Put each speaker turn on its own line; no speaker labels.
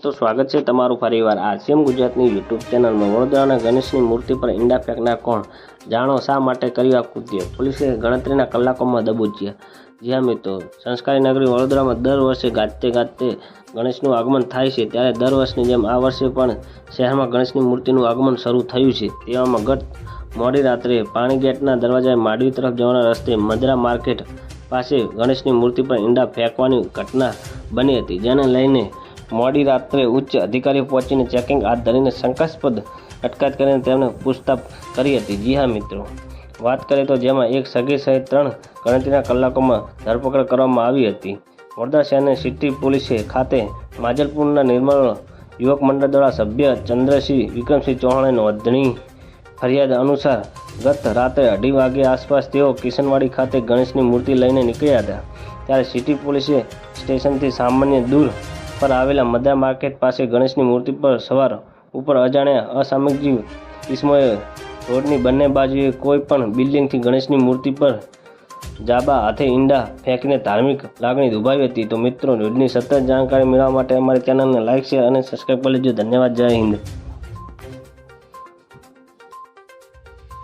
મિત્રો સ્વાગત છે તમારું ફરીવાર આરસીએમ ગુજરાતની યુટ્યુબ ચેનલમાં. વડોદરાના ગણેશની મૂર્તિ પર ઈંડા ફેંકનાર કોણ? જાણો શા માટે કર્યું આ કૃત્ય? પોલીસે ગણતરીના કલાકોમાં દબોચ્યા. જી હા મિત્રો, સંસ્કારી નગરી વડોદરામાં દર વર્ષે ગાજતે ગાજતે ગણેશનું આગમન થાય છે. ત્યારે દર વર્ષની જેમ આ વર્ષે પણ શહેરમાં ગણેશની મૂર્તિનું આગમન શરૂ થયું છે. તેવામાં ગત મોડી રાત્રે પાણી ગેટના દરવાજાએ માંડવી તરફ જવાના રસ્તે મદરા માર્કેટ પાસે ગણેશની મૂર્તિ પર ઈંડા ફેંકવાની ઘટના બની હતી. જેને લઈને મોડી રાત્રે ઉચ્ચ અધિકારીઓ પહોંચીને ચેકિંગ હાથ ધરીને શંકાસ્પદ અટકાયત કરીને તેમને પૂછતાછ કરી હતી. જી હા, મિત્રો. વાત કરીએ તો જેમાં એક સગી સહિત ત્રણ ગણતરીના કલાકોમાં ધરપકડ કરવામાં આવી હતી. વડોદરા શહેરની સિટી પોલીસે ખાતે માજલપુરના નિર્મળ યુવક મંડળ દ્વારા સભ્ય ચંદ્રસિંહ વિક્રમસિંહ ચૌહાણે નોંધણી ફરિયાદ અનુસાર ગત રાત્રે અઢી વાગે આસપાસ તેઓ કિશનવાડી ખાતે ગણેશની મૂર્તિ લઈને નીકળ્યા હતા. ત્યારે સિટી પોલીસે સ્ટેશનથી સામાન્ય દૂર પર આવેલા મદા માર્કેટ પાસે ગણેશની મૂર્તિ પર સવાર ઉપર અજાણ્યા અસામાજિક ઇસમોએ રોડની બંને બાજુએ કોઈ પણ બિલ્ડિંગથી ગણેશની મૂર્તિ પર જાબા હાથે ઈંડા ફેંકીને ધાર્મિક લાગણી દુભાવી હતી. તો મિત્રો, રોજની સતત જાણકારી મેળવવા માટે અમારી ચેનલને લાઇક શેર અને સબસ્ક્રાઈબ કરી લેજો. ધન્યવાદ. જય હિન્દ.